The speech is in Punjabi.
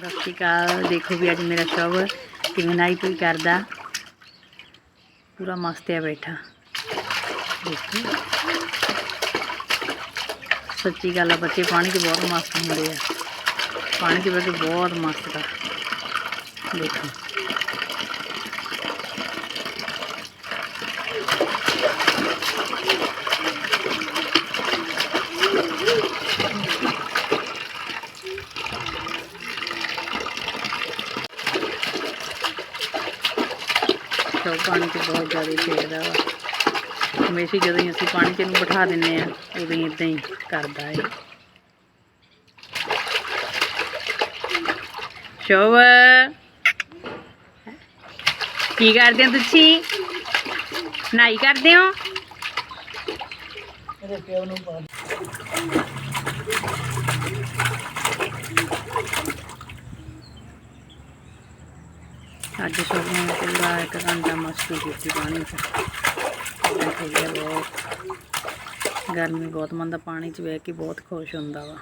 ਸਤਿ ਸ਼੍ਰੀ ਅਕਾਲ। ਦੇਖੋ ਵੀ ਅੱਜ ਮੇਰਾ ਸ਼ੌਬ ਕਿਵੇਂ ਨਾਈ ਤੋਈ ਕਰਦਾ। ਪੂਰਾ ਮਸਤ ਆ ਬੈਠਾ। ਦੇਖੋ। ਸੱਚੀ ਗੱਲ ਆ ਬੱਚੇ, ਪਾਣੀ 'ਚ ਬਹੁਤ ਮਸਤ ਹੁੰਦੇ ਆ। ਪਾਣੀ 'ਚ ਬਹਿ ਕੇ ਬਹੁਤ ਮਸਤ ਆ। ਦੇਖੋ। ਸ਼ੌਬ ਪਾਣੀ 'ਚ ਬਹੁਤ ਜ਼ਿਆਦਾ ਖੇਡਦਾ ਵਾ। ਹਮੇਸ਼ਾ ਜਦੋਂ ਹੀ ਅਸੀਂ ਪਾਣੀ 'ਚ ਇਹਨੂੰ ਬਿਠਾ ਦਿੰਨੇ ਆ ਉਦੋਂ ਹੀ ਇਦਾਂ ਹੀ ਕਰਦਾ ਹੈ ਸ਼ੋਭ, ਕੀ ਕਰਦੇ ਹੋ ਤੁਸੀਂ? ਨਾਈ ਕਰਦੇ ਹੋ? ਅੱਜ ਸ਼ੋਭ ਨੇ ਪੂਰਾ ਇੱਕ ਘੰਟਾ ਮਸਤੀ ਕੀਤੀ ਪਾਣੀ 'ਚ। ਏਦਾਂ ਖੇਡਿਆ ਬਹੁਤ। ਗਰਮੀ ਬਹੁਤ ਮੰਦਾ ਪਾਣੀ 'ਚ ਬਹਿ ਕੇ ਬਹੁਤ ਖੁਸ਼ ਹੁੰਦਾ ਵਾ।